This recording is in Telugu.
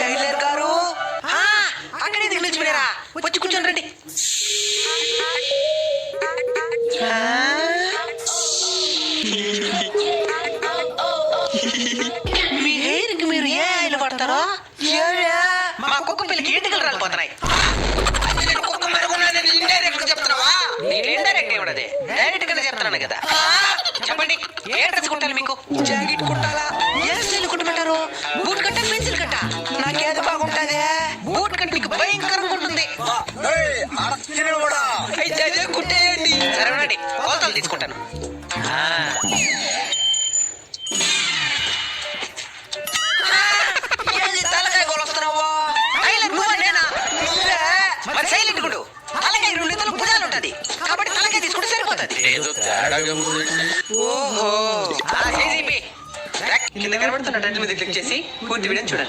టైలర్ గారు. ఆ, అక్కడే దిగి నిలిచిపోయారా వచ్చి కూర్చోండి రండి? మీ హెయిర్కి మీరు ఏ ఆయిల్ వాడతారో? మా కుక్క పిల్లకి ఎంటికలు రాలిపోతున్నాయి? నేను కుక్క indirect గా చెప్తున్నావా? నేను ఇవ్వడదే. గానే చెప్తున్నాను కదా. చెప్పండి. ఏ డ్రెస్ కుట్టాలి మీకు? జాకెట్ కుట్టాలా? ఏ స్టైల్ కుట్టమంటారు? బూట్ కట్ట పెన్సిల్ కట్ట? కట్ట మీకు భయంకరంగా ఉంటుంది. అయితే అదే కుట్టేయండి. సరే ఉండండి. కోతలు తీసుకుంటాను. కాబట్టి తలకాయ తీసుకుంటే సరిపోతుంది. ఓహో. కింద కనబడుతున్న టచ్ మీద క్లిక్ చేసి పూర్తి వీడియో చూడండి.